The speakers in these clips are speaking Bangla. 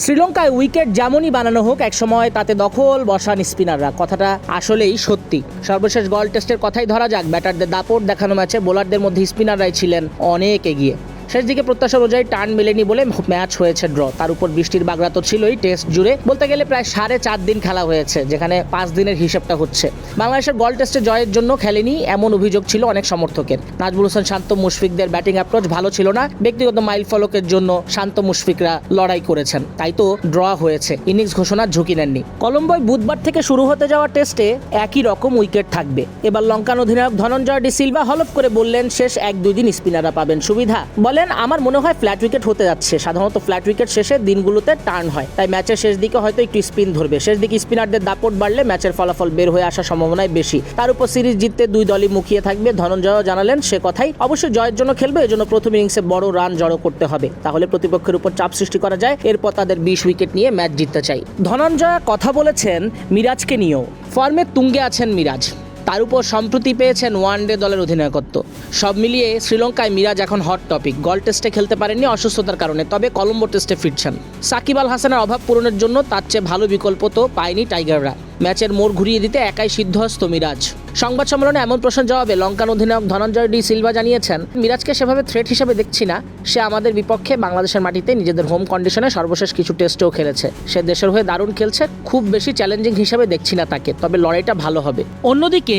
শ্রীলঙ্কায় উইকেট যেমনই বানানো হোক, একসময় তাতে দখল বসান স্পিনাররা। কথাটা আসলেই সত্যি। সর্বশেষ গল টেস্টের কথাই ধরা যাক। ব্যাটারদের দাপট দেখানো ম্যাচে বোলারদের মধ্যে স্পিনাররাই ছিলেন অনেক এগিয়ে। শেষ দিকে প্রত্যাশা অনুযায়ী টার্ন মেলেনি বলে ম্যাচ হয়েছে ড্র। তার উপর বৃষ্টির বাগড়া তো ছিলই টেস্ট জুড়ে। বলতে গেলে প্রায় সাড়ে চার দিন খেলা হয়েছে, যেখানে পাঁচ দিনের হিসেবটা হচ্ছে। বাংলাদেশের গল টেস্টে জয়ের জন্য খেলেনি এমন অভিযোগ ছিল অনেক সমর্থকের। নাজমুল হোসেন, শান্ত মুশফিকদের ব্যাটিং অ্যাপ্রোচ ভালো ছিল না। ব্যক্তিগত মাইল ফলকের জন্য শান্ত মুশফিকরা লড়াই করেছেন। তাই তো ড্র হয়েছে। ইনিংস ঘোষণার ঝুঁকি নেননি। কলম্বোয় বুধবার থেকে শুরু হতে যাওয়া টেস্টে একই রকম উইকেট থাকবে। এবার লঙ্কান অধিনায়ক ধনঞ্জয় ডি সিলভা হলফ করে বললেন, শেষ এক দুই দিন স্পিনাররা পাবেন সুবিধা। বলেন, আমার মনে হয় ফ্ল্যাট উইকেট হতে যাচ্ছে। সাধারণত ফ্ল্যাট উইকেট শেষে দিনগুলোতে টার্ন হয়। তাই ম্যাচের শেষ দিকে হয়তো একটু স্পিন ধরবে। শেষ দিকে স্পিনারদের দাপট বাড়লে ম্যাচের ফলাফল বের হয়ে আসার সম্ভাবনাই বেশি। তার উপর সিরিজ জিততে দুই দলই মুখিয়ে থাকবে। ধনঞ্জয়ও জানালেন, সে কথাই। অবশ্যই জয়ের জন্য খেলবে, এজন্য প্রথম ইনিংসে বড় রান জড়ো করতে হবে। তাহলে প্রতিপক্ষের উপর চাপ সৃষ্টি করা যায়। এরপর তাদের বিশ উইকেট নিয়ে ম্যাচ জিততে চাই। ধনঞ্জয় কথা বলেছেন মিরাজকে নিয়েও। ফর্মে তুঙ্গে আছেন মিরাজ। তার উপর সম্প্রতি পেয়েছেন ওয়ানডে দলের অধিনায়কত্ব। সব মিলিয়ে শ্রীলঙ্কায় মিরাজ এখন হট টপিক গল টেস্টে খেলতে পারেননি অসুস্থতার কারণে, তবে কলম্বো টেস্টে ফিরছেন। সাকিব আল হাসানের অভাব পূরণের জন্য তার চেয়ে ভালো বিকল্প তো পায়নি টাইগাররা। ম্যাচের মোড় ঘুরিয়ে দিতে একাই সিদ্ধহস্ত মিরাজ। সংবাদ সম্মেলনে এমন প্রশ্ন জবাবে লঙ্কান অধিনায়ক ধনঞ্জয় ডি সিলভা জানিয়েছেন, মিরাজকে সেভাবে থ্রেট হিসেবে দেখছি না। সে আমাদের বিপক্ষে বাংলাদেশের মাটিতে নিজেদের হোম কন্ডিশনে সর্বশেষ কিছু টেস্টেও খেলেছে। সে দেশের হয়ে দারুণ খেলছে, খুব বেশি চ্যালেঞ্জিং হিসেবে দেখছি না তাকে, তবে লড়াইটা ভালো হবে। অন্যদিকে,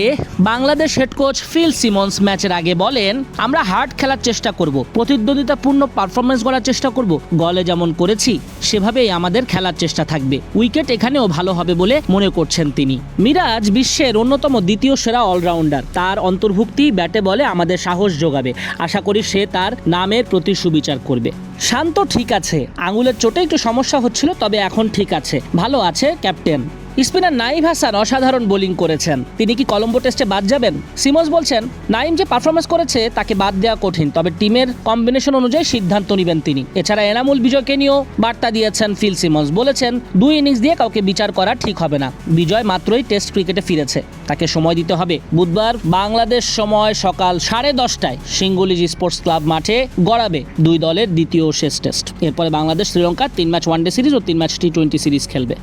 Bangladesh head coach Phil Simmons ম্যাচের আগে বলেন, আমরা হার্ড খেলার চেষ্টা করব, প্রতিদ্বন্দ্বিতাপূর্ণ পারফরমেন্স করার চেষ্টা করব। গলে যেমন করেছি, সেভাবেই আমাদের খেলার চেষ্টা থাকবে। উইকেট এখানেও ভালো হবে বলে মনে করছেন তিনি। মিরাজ বিশ্বের অন্যতম দ্বিতীয় সেরা অলরাউন্ডার। তার অন্তর্ভুক্তি ব্যাটে বলে আমাদের সাহস যোগাবে। আশা করি সে তার নামের প্রতি সুবিচার করবে। শান্ত ঠিক আছে। আঙুলের চোটে একটু সমস্যা হচ্ছিল, তবে এখন ঠিক আছে। ভালো আছে, ক্যাপ্টেন। স্পিনার নাইম হাসান অসাধারণ বোলিং করেছেন। তিনি কি কলম্বো টেস্টে বাদ যাবেন? সিমন্স বলছেন, নাইম যে পারফরমেন্স করেছে, তাকে বাদ দেওয়া কঠিন, তবে টিমের কম্বিনেশন অনুযায়ী সিদ্ধান্ত নেবেন তিনি। এছাড়া এনামুল বিজয়কে নিয়েও বার্তা দিয়েছেন ফিল সিমন্স বলেছেন, দুই ইনিংস দিয়ে কাউকে বিচার করা ঠিক হবে না। বিজয় মাত্রই টেস্ট ক্রিকেটে ফিরেছে। তাকে সময় দিতে হবে। বুধবার বাংলাদেশ সময় সকাল সাড়ে দশটায় সিঙ্গুলিজ স্পোর্টস ক্লাব মাঠে গড়াবে দুই দলের দ্বিতীয় শেষ টেস্ট। এরপরে বাংলাদেশ শ্রীলঙ্কার তিন ম্যাচ ওয়ানডে সিরিজ ও তিন ম্যাচ টি টোয়েন্টি সিরিজ খেলবে।